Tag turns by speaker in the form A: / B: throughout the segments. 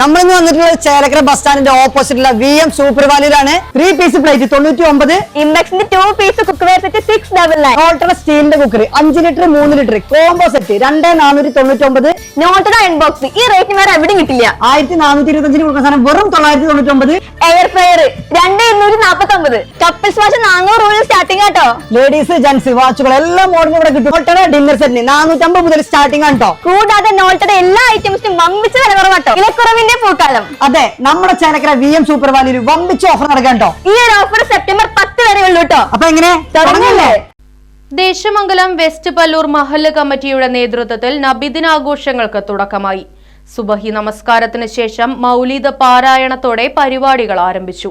A: നമ്മളിന്ന് വന്നിട്ടുള്ള ചേലക്കര ബസ് സ്റ്റാൻഡിന്റെ ഓപ്പോസിറ്റുള്ള വി എം സൂപ്പർ വാലിയിലാണ് ത്രീ പീസ് പ്ലേറ്റ് തൊണ്ണൂറ്റി ഒമ്പത്
B: ഇമ്പെക്സിന്റെ two piece cookware set six double nine
A: total സ്റ്റീലിന്റെ കുക്കർ അഞ്ച് ലിറ്റർ മൂന്ന് ലിറ്റർ കോംബോ സെറ്റ് രണ്ട് നാനൂറ്റി തൊണ്ണൂറ്റി ഒമ്പത്
B: നോട്ടഡ് അയൺ ബോക്സ് ഈ റേറ്റിന് വേറെ എവിടെ കിട്ടില്ല.
A: ആയിരത്തി നാനൂറ്റി ഇരുപത്തി അഞ്ചിന് കൊടുക്കുന്ന സാധനം വെറും തൊള്ളായിരത്തി തൊണ്ണൂറ്റി ഒമ്പത്
B: എയർ ഫ്രയർ രണ്ട് ഇരുന്നൂറ്റി നാപ്പത്തി ഒമ്പത് കപ്പിൾസ് വാച്ച് നാനൂറ് രൂപ സ്റ്റാർട്ടിംഗ് ആട്ടോ.
A: ലേഡീസ് ജെന്റ്സ് വാച്ചുകൾ എല്ലാം മോഡലും ഇവിടെ കിട്ടും. ടോട്ടൽ ഡിന്നർ സെറ്റിന് നാനൂറ്റമ്പത് മുതൽ സ്റ്റാർട്ടിംഗ് ആണ് കേട്ടോ
B: കൂടാതെ നോട്ടുടെ എല്ലാ ഐറ്റംസിനും വമ്പിച്ച വില കുറവാട്ടോ. വിലക്കുറവിന്റെ പൂക്കാലം.
A: അതെ നമ്മുടെ ചേലക്കര വി എം സൂപ്പർ വാലിയിൽ വമ്പിച്ച ഓഫർ നടക്കാൻ കേട്ടോ
B: ഈ ഒരു ഓഫർ സെപ്റ്റംബർ പത്ത് വരെ ഉള്ളൂ കേട്ടോ
A: അപ്പൊ എങ്ങനെ?
B: തുടങ്ങല്ലേ?
C: ദേശമംഗലം വെസ്റ്റ് പല്ലൂർ മഹല്ല് കമ്മിറ്റിയുടെ നേതൃത്വത്തിൽ നബിദിനാഘോഷങ്ങൾക്ക് തുടക്കമായി. സുബഹി നമസ്കാരത്തിന് ശേഷം മൗലീദ പാരായണത്തോടെ പരിപാടികൾ ആരംഭിച്ചു.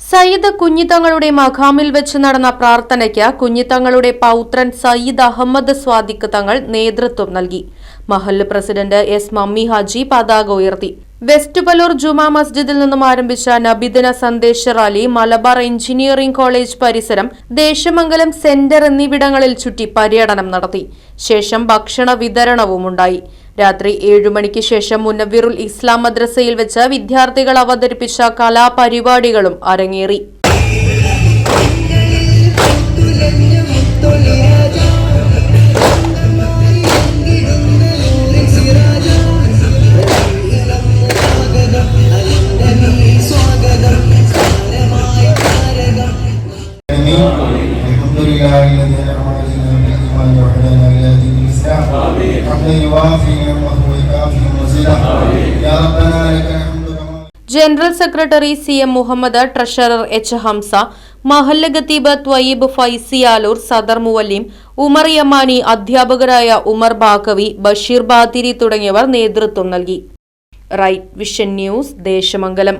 C: സയ്യിദ് കുഞ്ഞിത്തങ്ങളുടെ മഖാമിൽ വെച്ച് നടന്ന പ്രാർത്ഥനയ്ക്ക് കുഞ്ഞിത്തങ്ങളുടെ പൗത്രൻ സയ്യിദ് അഹമ്മദ് സ്വാദിഖ് തങ്ങൾ നേതൃത്വം നൽകി. മഹല്ല് പ്രസിഡന്റ് എസ് മമ്മി ഹാജി പതാക ഉയർത്തി. വെസ്റ്റ് പലൂർ ജുമാ മസ്ജിദിൽ നിന്നും ആരംഭിച്ച നബിദിന സന്ദേശ റാലി മലബാർ എഞ്ചിനീയറിംഗ് കോളേജ് പരിസരം ദേശമംഗലം സെന്റർ എന്നിവിടങ്ങളിൽ ചുറ്റി പര്യടനം നടത്തി. ശേഷം ഭക്ഷണ വിതരണവും ഉണ്ടായി രാത്രി ഏഴു മണിക്ക് ശേഷം മുനവ്വിറുൽ ഇസ്ലാം മദ്രസയിൽ വെച്ച് വിദ്യാർത്ഥികൾ അവതരിപ്പിച്ച കലാപരിപാടികളും അരങ്ങേറി.
D: الحمد لله الذي انعم علينا بالايمان وهدانا الى دين الاسلام حمدا يوافي نعمه ويكافي مزيدا يا ربنا لك الحمد كما
C: general secretary C M Muhammad treasurer H Hamsa മഹല്ല് ഖത്തീബ് ത്വയീബ് ഫൈസി ആലൂർ സദർ മുവല്ലിം ഉമർ യമാനി അധ്യാപകരായ ഉമർ ബാക്കവി ബഷീർ ബാത്തിരി തുടങ്ങിയവർ നേതൃത്വം നൽകി റൈറ്റ് വിഷൻ ന്യൂസ് ദേശമംഗലം